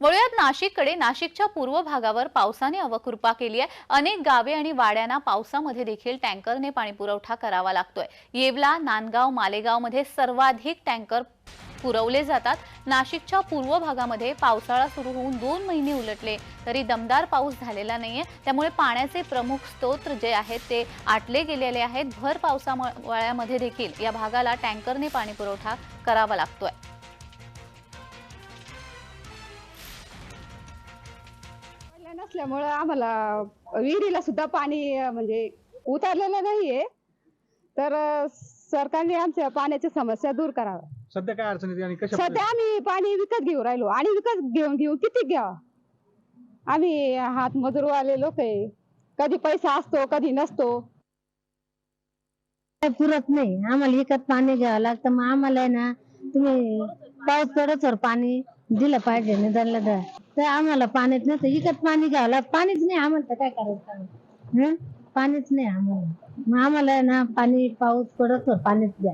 वळूयात नाशिककडे. नाशिकच्या पूर्व भागावर पावसाने अवकृपा केली आहे. अनेक गावे आणि वाड्यांना पावसामध्ये देखील टँकरने पाणी पुरवठा करावा लागतोय. येवला नांदगाव मालेगावमध्ये सर्वाधिक टँकर पुरवले जातात. नाशिकच्या पूर्व भागामध्ये पावसाळा सुरू होऊन दोन महिने उलटले तरी दमदार पाऊस झालेला नाहीये. त्यामुळे पाण्याचे प्रमुख स्रोत जे आहेत ते आटले गेलेले आहेत. भर पावसाळ्यामध्ये देखील या भागाला टँकरने पाणी पुरवठा करावा लागतोय. नसल्यामुळं आम्हाला विहिरीला सुद्धा पाणी म्हणजे उतरलेलं नाहीये. तर सरकारने आमच्या पाण्याच्या समस्या दूर कराव्या सध्या काय अडचण येते आणि कशा सध्या आम्ही पाणी विकत घेऊ राहिलो. आणि विकत घेऊन घेऊन किती घ्यावा? आम्ही हात मजूरवाले लोक आहे. कधी पैसा असतो कधी नसतो. काय पुरत नाही. आम्हाला विकत पाणी घ्यावं लागतं. मग आम्हाला आहे ना तुम्ही पाऊस पडतवर पाणी दिलं पाहिजे निदानला तर. तर आम्हाला पाणीच नसतं विकत पाणी घ्यावं लागतं पाणीच नाही आम्हाला तर काय करायचं? हं? पाणीच नाही आम्हाला. मग आम्हाला आहे ना पाणी पाऊस पडतवर पाणीच द्या.